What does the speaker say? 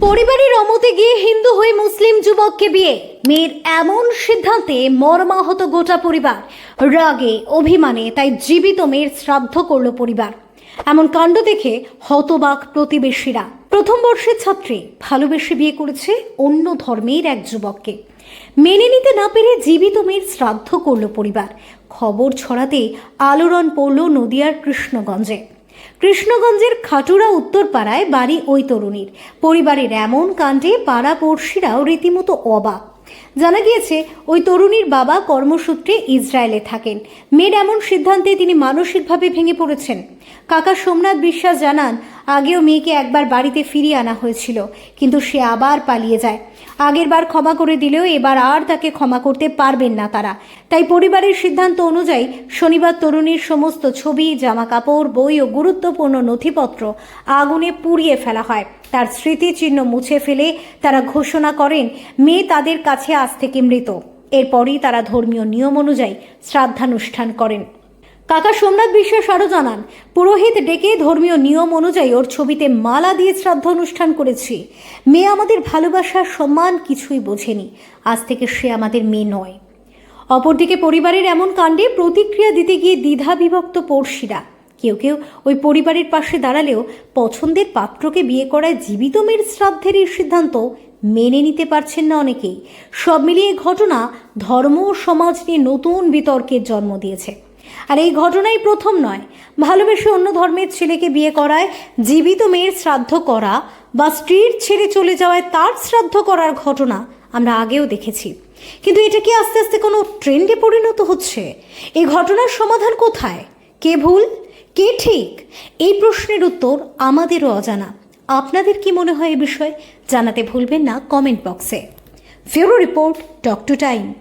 পরিবারের অমতে গিয়ে হিন্দু হয়ে মুসলিম যুবককে বিয়ে। মেয়ের এমন সিদ্ধান্তে মর্মাহত গোটা পরিবার। রাগে, অভিমানে তাই জীবিত মেয়ের শ্রাদ্ধ করল পরিবার। এমন কাণ্ড দেখে হতবাক প্রতিবেশীরা। প্রথম বর্ষের ছাত্রী ভালোবেসে বিয়ে করেছে অন্য ধর্মের এক যুবককে। মেনে নিতে না পেরে জীবিত মেয়ের শ্রাদ্ধ করল পরিবার। খবর ছড়াতে আলোড়ন পড়ল নদিয়ার কৃষ্ণগঞ্জে। কৃষ্ণগঞ্জের খাটুরা উত্তরপাড়ায় বাড়ি ওই তরুণীর। পরিবারের এমন কাণ্ডে পাড়া পড়শিরাও রীতিমতো অবাক। জানা গিয়েছে, ওই তরুণীর বাবা কর্মসূত্রে ইসরায়েলে থাকেন। মেয়ের এমন সিদ্ধান্তে তিনি মানসিকভাবে ভেঙে পড়েছেন। কাকা সোমনাথ বিশ্বাস জানান, আগেও মেয়েকে একবার বাড়িতে ফিরিয়ে আনা হয়েছিল, কিন্তু সে আবার পালিয়ে যায়। আগেরবার ক্ষমা করে দিলেও এবার আর তাকে ক্ষমা করতে পারবেন না তারা। তাই পরিবারের সিদ্ধান্ত অনুযায়ী শনিবার তরুণীর সমস্ত ছবি জামা কাপড় বই ও গুরুত্বপূর্ণ নথিপত্র আগুনে পুড়িয়ে ফেলা হয়। তার স্মৃতিচিহ্ন মুছে ফেলে তারা ঘোষণা করেন, মেয়ে তাদের কাছে আজ থেকে মৃত। এরপরই তারা ধর্মীয় নিয়ম অনুযায়ী শ্রাদ্ধানুষ্ঠান করেন। কাকা সোমনাথ বিশ্বাস আরও জানান, পুরোহিত ডেকে ধর্মীয় নিয়ম অনুযায়ী ওর ছবিতে মালা দিয়ে শ্রাদ্ধ অনুষ্ঠান করেছি। মেয়ে আমাদের ভালোবাসার সম্মান কিছুই বোঝেনি। আজ থেকে সে আমাদের মেয়ে নয়। অপরদিকে পরিবারের এমন কাণ্ডে প্রতিক্রিয়া দিতে গিয়ে দ্বিধা বিভক্ত পড়শিরা। কেউ কেউ ওই পরিবারের পাশে দাঁড়ালেও পছন্দের পাত্রকে বিয়ে করায় জীবিত মেয়ের শ্রাদ্ধের এই সিদ্ধান্ত মেনে নিতে পারছেন না অনেকেই। সব মিলিয়ে ঘটনা ধর্ম ও সমাজ নিয়ে নতুন বিতর্কের জন্ম দিয়েছে। আর এই ঘটনাই প্রথম নয়। ভালোবেসে অন্য ধর্মের ছেলেকে বিয়ে করায়, জীবিত মেয়ের শ্রাদ্ধ করা বা স্ত্রীর ছেড়ে চলে যাওয়ায় তার শ্রাদ্ধ করার ঘটনা আমরা আগেও দেখেছি। কিন্তু এটা কি আস্তে আস্তে কোনো ট্রেন্ডে পরিণত হচ্ছে? এই ঘটনার সমাধান কোথায়? কে ভুল? কে ঠিক? এই প্রশ্নের উত্তর আমাদেরও অজানা। আপনাদের কি মনে হয় এ বিষয়ে? জানাতে ভুলবেন না কমেন্ট বক্সে। Bureau report talk to time.